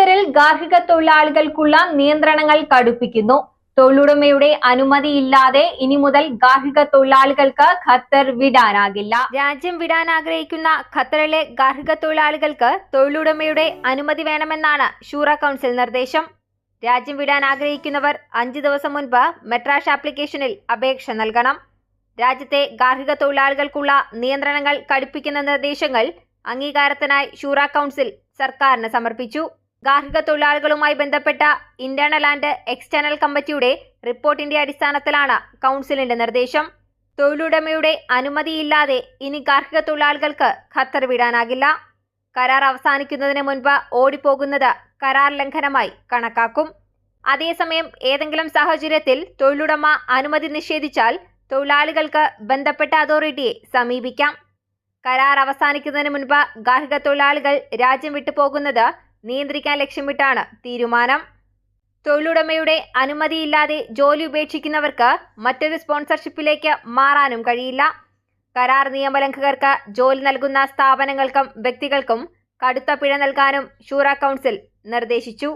ഖത്തറിൽ ഗാർഹിക തൊഴിലാളികൾക്കുള്ള നിയന്ത്രണങ്ങൾ കടുപ്പിക്കുന്നു. തൊഴിലുടമയുടെ അനുമതിയില്ലാതെ ഇനി മുതൽ ഗാർഹിക തൊഴിലാളികൾക്ക് ഖത്തർ വിടാനാകില്ല. രാജ്യം വിടാൻ ആഗ്രഹിക്കുന്ന ഖത്തറിലെ ഗാർഹിക തൊഴിലാളികൾക്ക് തൊഴിലുടമയുടെ അനുമതി വേണമെന്നാണ് ഷൂറ കൗൺസിൽ നിർദ്ദേശം. രാജ്യം വിടാൻ ആഗ്രഹിക്കുന്നവർ അഞ്ച് ദിവസം മുൻപ് മെട്രാഷ് ആപ്ലിക്കേഷനിൽ അപേക്ഷ നൽകണം. രാജ്യത്തെ ഗാർഹിക തൊഴിലാളികൾക്കുള്ള നിയന്ത്രണങ്ങൾ കടുപ്പിക്കുന്ന നിർദ്ദേശങ്ങൾ അംഗീകാരത്തിനായി ഷൂറ കൗൺസിൽ സർക്കാരിന് സമർപ്പിച്ചു. ഗാർഹിക തൊഴിലാളികളുമായി ബന്ധപ്പെട്ട ഇന്റേണൽ ആൻഡ് എക്സ്റ്റേണൽ കമ്മിറ്റിയുടെ റിപ്പോർട്ടിന്റെ അടിസ്ഥാനത്തിലാണ് കൗൺസിലിന്റെ നിർദ്ദേശം. തൊഴിലുടമയുടെ അനുമതിയില്ലാതെ ഇനി ഗാർഹിക തൊഴിലാളികൾക്ക് ഖത്തർ വിടാനാകില്ല. കരാർ അവസാനിക്കുന്നതിന് മുൻപ് ഓടിപ്പോകുന്നത് കരാർ ലംഘനമായി കണക്കാക്കും. അതേസമയം ഏതെങ്കിലും സാഹചര്യത്തിൽ തൊഴിലുടമ അനുമതി നിഷേധിച്ചാൽ തൊഴിലാളികൾക്ക് ബന്ധപ്പെട്ട അതോറിറ്റിയെ സമീപിക്കാം. കരാർ അവസാനിക്കുന്നതിന് മുൻപ് ഗാർഹിക തൊഴിലാളികൾ രാജ്യം വിട്ടു പോകുന്നത് നിയന്ത്രിക്കാൻ ലക്ഷ്യമിട്ടാണ്. തീരുമാനം. തൊഴിലുടമയുടെ അനുമതിയില്ലാതെ ജോലി ഉപേക്ഷിക്കുന്നവർക്ക് മറ്റൊരു സ്പോൺസർഷിപ്പിലേക്ക് മാറാനും കഴിയില്ല. കരാർ നിയമലംഘകർക്ക് ജോലി നൽകുന്ന സ്ഥാപനങ്ങൾക്കും വ്യക്തികൾക്കും കടുത്ത പിഴ നൽകാനും ഷൂറ കൗൺസിൽ നിർദ്ദേശിച്ചു.